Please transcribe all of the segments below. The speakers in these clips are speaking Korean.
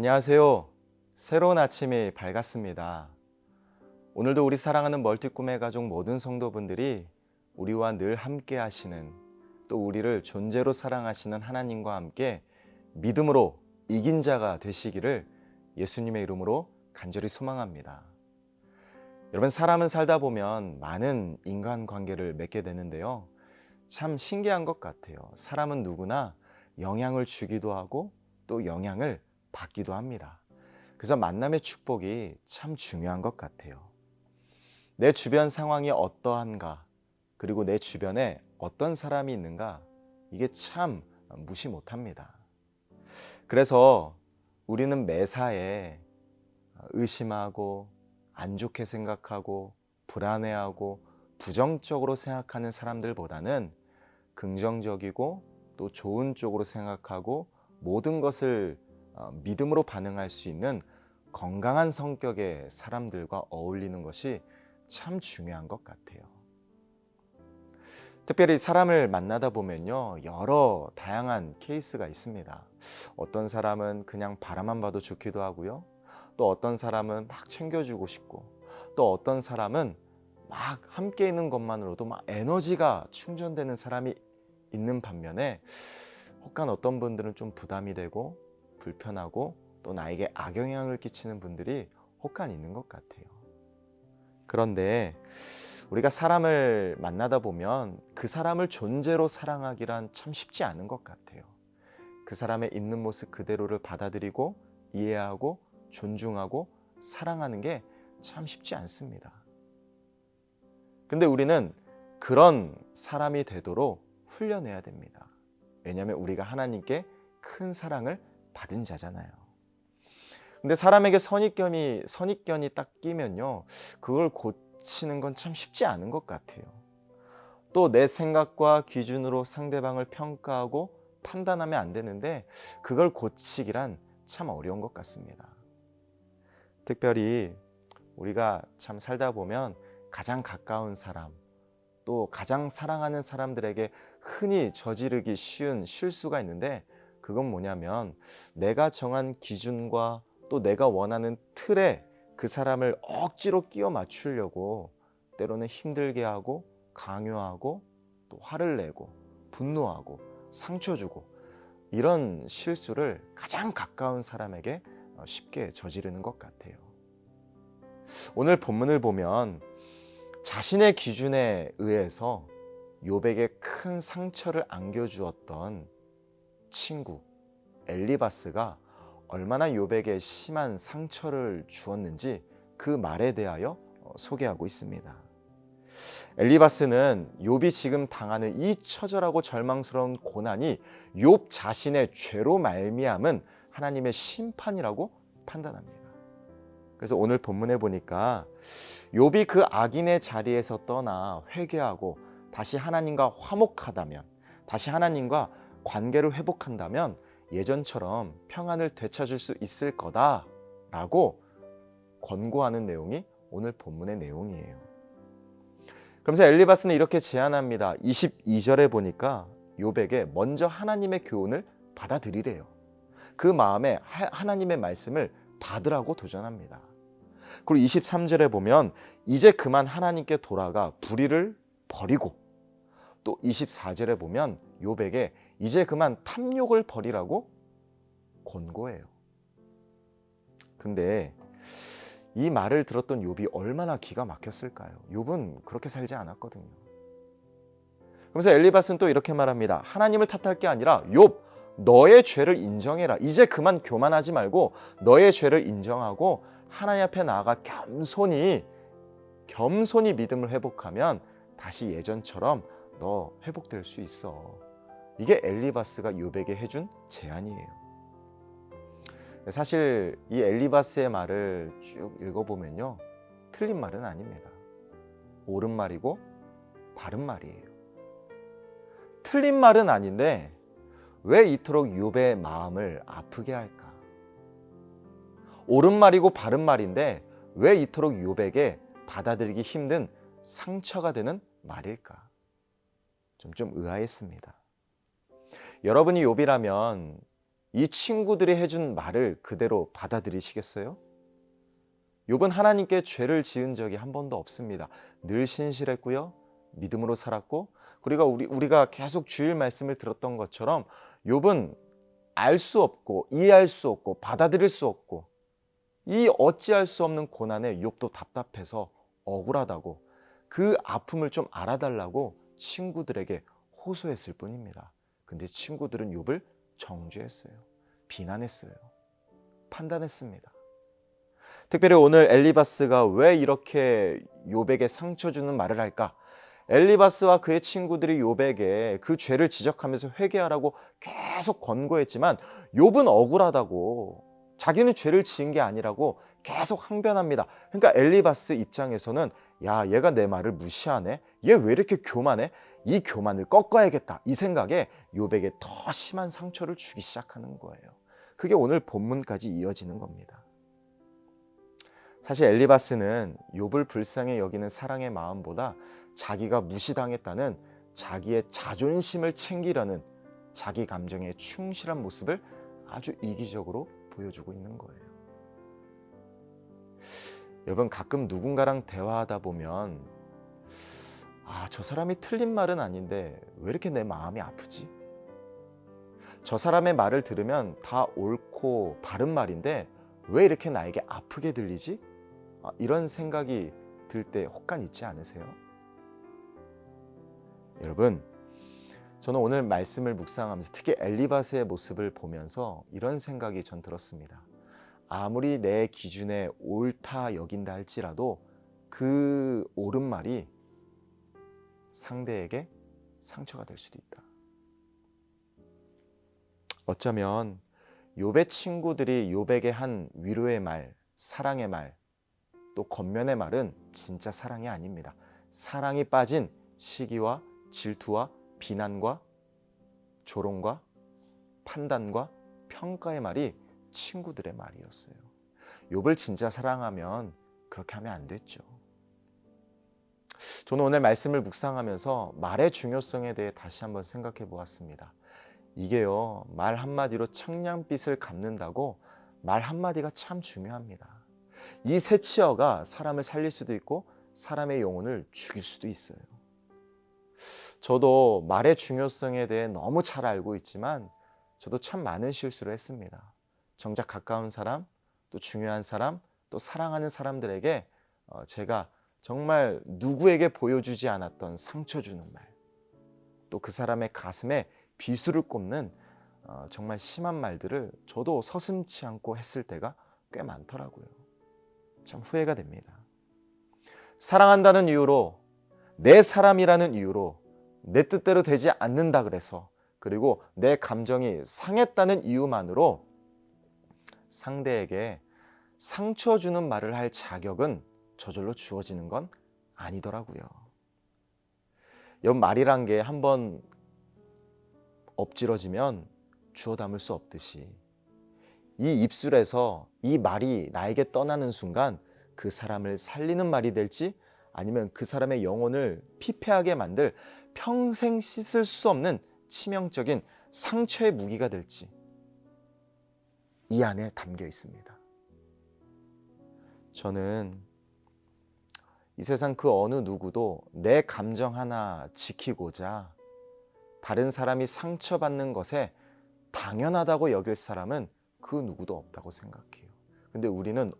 안녕하세요. 새로운 아침이 밝았습니다. 오늘도 우리 사랑하는 멀티꿈의 가족 모든 성도분들이 우리와 늘 함께 하시는 또 우리를 존재로 사랑하시는 하나님과 함께 믿음으로 이긴 자가 되시기를 예수님의 이름으로 간절히 소망합니다. 여러분, 사람은 살다 보면 많은 인간 관계를 맺게 되는데요. 참 신기한 것 같아요. 사람은 누구나 영향을 주기도 하고 또 영향을 받기도 합니다. 그래서 만남의 축복이 참 중요한 것 같아요. 내 주변 상황이 어떠한가, 그리고 내 주변에 어떤 사람이 있는가, 이게 참 무시 못합니다. 그래서 우리는 매사에 의심하고, 안 좋게 생각하고, 불안해하고, 부정적으로 생각하는 사람들보다는 긍정적이고 또 좋은 쪽으로 생각하고 모든 것을 어, 믿음으로 반응할 수 있는 건강한 성격의 사람들과 어울리는 것이 참 중요한 것 같아요. 특별히 사람을 만나다 보면요, 여러 다양한 케이스가 있습니다. 어떤 사람은 그냥 바라만 봐도 좋기도 하고요. 또 어떤 사람은 막 챙겨주고 싶고, 또 어떤 사람은 막 함께 있는 것만으로도 막 에너지가 충전되는 사람이 있는 반면에 혹간 어떤 분들은 좀 부담이 되고 불편하고 또 나에게 악영향을 끼치는 분들이 혹간 있는 것 같아요. 그런데 우리가 사람을 만나다 보면 그 사람을 존재로 사랑하기란 참 쉽지 않은 것 같아요. 그 사람의 있는 모습 그대로를 받아들이고 이해하고 존중하고 사랑하는 게 참 쉽지 않습니다. 근데 우리는 그런 사람이 되도록 훈련해야 됩니다. 왜냐하면 우리가 하나님께 큰 사랑을 받은 자잖아요. 근데 사람에게 선입견이 선입견이 딱 끼면요, 그걸 고치는 건 참 쉽지 않은 것 같아요. 또 내 생각과 기준으로 상대방을 평가하고 판단하면 안 되는데 그걸 고치기란 참 어려운 것 같습니다. 특별히 우리가 참 살다 보면 가장 가까운 사람, 또 가장 사랑하는 사람들에게 흔히 저지르기 쉬운 실수가 있는데 그건 뭐냐면 내가 정한 기준과 또 내가 원하는 틀에 그 사람을 억지로 끼워 맞추려고 때로는 힘들게 하고 강요하고 또 화를 내고 분노하고 상처 주고 이런 실수를 가장 가까운 사람에게 어, 쉽게 저지르는 것 같아요. 오늘 본문을 보면 자신의 기준에 의해서 요백에 큰 상처를 안겨주었던 친구 엘리바스가 얼마나 요백에 심한 상처를 주었는지 그 말에 대하여 어, 소개하고 있습니다. 엘리바스는 욥이 지금 당하는 이 처절하고 절망스러운 고난이 욥 자신의 죄로 말미암은 하나님의 심판이라고 판단합니다. 그래서 오늘 본문에 보니까 욥이 그 악인의 자리에서 떠나 회개하고 다시 하나님과 화목하다면 다시 하나님과 관계를 회복한다면 예전처럼 평안을 되찾을 수 있을 거다라고 권고하는 내용이 오늘 본문의 내용이에요. 그러면서 엘리바스는 이렇게 제안합니다. 22절에 보니까 욥에게 먼저 하나님의 교훈을 받아들이래요. 그 마음에 하나님의 말씀을 받으라고 도전합니다. 그리고 23절에 보면 이제 그만 하나님께 돌아가 불의를 버리고 또 24절에 보면 욥에게 이제 그만 탐욕을 버리라고 권고해요. 근데 이 말을 들었던 욥이 얼마나 기가 막혔을까요? 욥은 그렇게 살지 않았거든요. 그래서 엘리바스는 또 이렇게 말합니다. 하나님을 탓할 게 아니라 욥 너의 죄를 인정해라. 이제 그만 교만하지 말고 너의 죄를 인정하고 하나님 앞에 나아가 겸손히 겸손히 믿음을 회복하면 다시 예전처럼 너 회복될 수 있어. 이게 엘리바스가 요백에 해준 제안이에요. 사실 이 엘리바스의 말을 쭉 읽어보면요. 틀린 말은 아닙니다. 옳은 말이고 바른 말이에요. 틀린 말은 아닌데 왜 이토록 욥의 마음을 아프게 할까? 옳은 말이고 바른 말인데 왜 이토록 욥에게 받아들이기 힘든 상처가 되는 말일까? 좀 좀 의아했습니다. 여러분이 욥이라면 이 친구들이 해준 말을 그대로 받아들이시겠어요? 욥은 하나님께 죄를 지은 적이 한 번도 없습니다. 늘 신실했고요. 믿음으로 살았고 그리고 우리 우리가 계속 주일 말씀을 들었던 것처럼 욥은 알 수 없고 이해할 수 없고 받아들일 수 없고 이 어찌할 수 없는 고난에 욥도 답답해서 억울하다고 그 아픔을 좀 알아달라고 친구들에게 호소했을 뿐입니다. 근데 친구들은 욥을 정죄했어요. 비난했어요. 판단했습니다. 특별히 오늘 엘리바스가 왜 이렇게 욥에게 상처 주는 말을 할까? 엘리바스와 그의 친구들이 욥에게 그 죄를 지적하면서 회개하라고 계속 권고했지만 욥은 억울하다고 자기는 죄를 지은 게 아니라고 계속 항변합니다. 그러니까 엘리바스 입장에서는 야 얘가 내 말을 무시하네. 얘 왜 이렇게 교만해? 이 교만을 꺾어야겠다. 이 생각에 욥에게 더 심한 상처를 주기 시작하는 거예요. 그게 오늘 본문까지 이어지는 겁니다. 사실 엘리바스는 욥을 불쌍히 여기는 사랑의 마음보다 자기가 무시당했다는 자기의 자존심을 챙기려는 자기 감정에 충실한 모습을 아주 이기적으로 보여주고 있는 거예요. 여러분 가끔 누군가랑 대화하다 보면 아, 저 사람이 틀린 말은 아닌데 왜 이렇게 내 마음이 아프지? 저 사람의 말을 들으면 다 옳고 바른 말인데 왜 이렇게 나에게 아프게 들리지? 아, 이런 생각이 들 때 혹간 있지 않으세요? 여러분, 저는 오늘 말씀을 묵상하면서 특히 엘리바스의 모습을 보면서 이런 생각이 전 들었습니다. 아무리 내 기준에 옳다 여긴다 할지라도 그 옳은 말이 상대에게 상처가 될 수도 있다. 어쩌면 욥의 친구들이 욥에게 한 위로의 말, 사랑의 말, 또 겉면의 말은 진짜 사랑이 아닙니다. 사랑이 빠진 시기와 질투와 비난과 조롱과 판단과 평가의 말이 친구들의 말이었어요. 욥을 진짜 사랑하면 그렇게 하면 안 됐죠. 저는 오늘 말씀을 묵상하면서 말의 중요성에 대해 다시 한번 생각해 보았습니다. 이게요, 말 한마디로 청량빛을 갚는다고 말 한마디가 참 중요합니다. 이 새치어가 사람을 살릴 수도 있고 사람의 영혼을 죽일 수도 있어요. 저도 말의 중요성에 대해 너무 잘 알고 있지만 저도 참 많은 실수를 했습니다. 정작 가까운 사람, 또 중요한 사람, 또 사랑하는 사람들에게 어, 제가 정말 누구에게 보여주지 않았던 상처 주는 말, 또 그 사람의 가슴에 비수를 꼽는 어, 정말 심한 말들을 저도 서슴치 않고 했을 때가 꽤 많더라고요. 참 후회가 됩니다. 사랑한다는 이유로 내 사람이라는 이유로 내 뜻대로 되지 않는다 그래서 그리고 내 감정이 상했다는 이유만으로 상대에게 상처 주는 말을 할 자격은 저절로 주어지는 건 아니더라고요. 옆 말이란 게 한번 엎질러지면 주워 담을 수 없듯이 이 입술에서 이 말이 나에게 떠나는 순간 그 사람을 살리는 말이 될지 아니면 그 사람의 영혼을 피폐하게 만들 평생 씻을 수 없는 치명적인 상처의 무기가 될지 이 안에 담겨 있습니다. 저는 이 세상 그 어느 누구도 내 감정 하나 지키고자 다른 사람이 상처받는 것에 당연하다고 여길 사람은 그 누구도 없다고 생각해요. 근데 우리는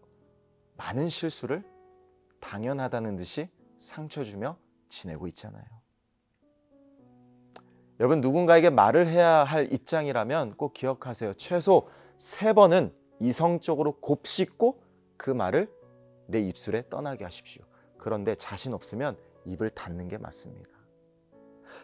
많은 실수를 당연하다는 듯이 상처 주며 지내고 있잖아요. 여러분 누군가에게 말을 해야 할 입장이라면 꼭 기억하세요. 최소 세 번은 이성적으로 곱씹고 그 말을 내 입술에 떠나게 하십시오. 그런데 자신 없으면 입을 닫는 게 맞습니다.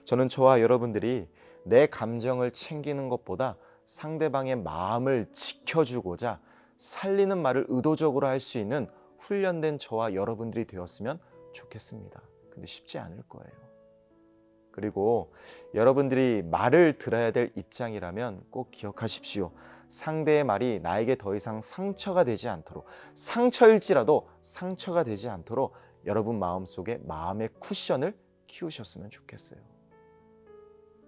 저는 저와 여러분들이 내 감정을 챙기는 것보다 상대방의 마음을 지켜주고자 살리는 말을 의도적으로 할 수 있는 훈련된 저와 여러분들이 되었으면 좋겠습니다. 근데 쉽지 않을 거예요. 그리고 여러분들이 말을 들어야 될 입장이라면 꼭 기억하십시오. 상대의 말이 나에게 더 이상 상처가 되지 않도록 상처일지라도 상처가 되지 않도록 여러분 마음속에 마음의 쿠션을 키우셨으면 좋겠어요.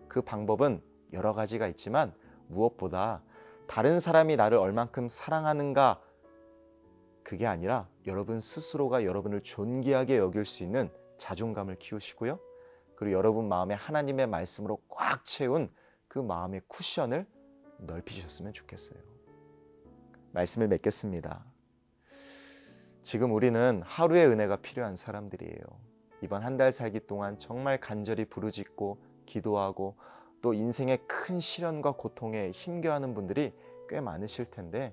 그 방법은 여러 가지가 있지만 무엇보다 다른 사람이 나를 얼만큼 사랑하는가 그게 아니라 여러분 스스로가 여러분을 존귀하게 여길 수 있는 자존감을 키우시고요. 그리고 여러분 마음에 하나님의 말씀으로 꽉 채운 그 마음의 쿠션을 넓히셨으면 좋겠어요. 말씀을 맺겠습니다. 지금 우리는 하루의 은혜가 필요한 사람들이에요. 이번 한 달 살기 동안 정말 간절히 부르짖고 기도하고 또 인생의 큰 시련과 고통에 힘겨워하는 분들이 꽤 많으실 텐데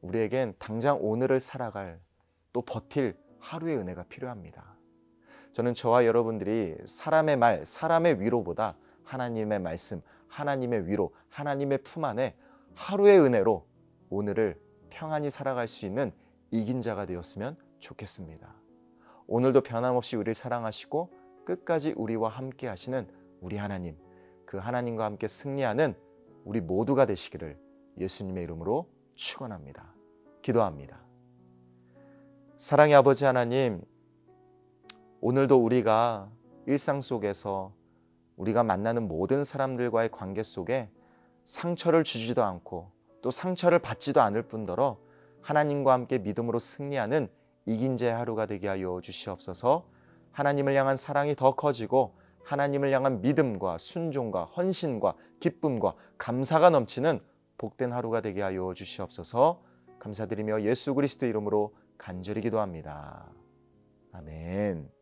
우리에겐 당장 오늘을 살아갈 또 버틸 하루의 은혜가 필요합니다. 저는 저와 여러분들이 사람의 말, 사람의 위로보다 하나님의 말씀, 하나님의 위로, 하나님의 품 안에 하루의 은혜로 오늘을 평안히 살아갈 수 있는 이긴 자가 되었으면 좋겠습니다. 오늘도 변함없이 우리를 사랑하시고 끝까지 우리와 함께 하시는 우리 하나님, 그 하나님과 함께 승리하는 우리 모두가 되시기를 예수님의 이름으로 축원합니다. 기도합니다. 사랑의 아버지 하나님, 오늘도 우리가 일상 속에서 우리가 만나는 모든 사람들과의 관계 속에 상처를 주지도 않고 또 상처를 받지도 않을 뿐더러 하나님과 함께 믿음으로 승리하는 이긴 자의 하루가 되게 하여 주시옵소서. 하나님을 향한 사랑이 더 커지고 하나님을 향한 믿음과 순종과 헌신과 기쁨과 감사가 넘치는 복된 하루가 되게 하여 주시옵소서. 감사드리며 예수 그리스도 이름으로 간절히 기도합니다. 아멘.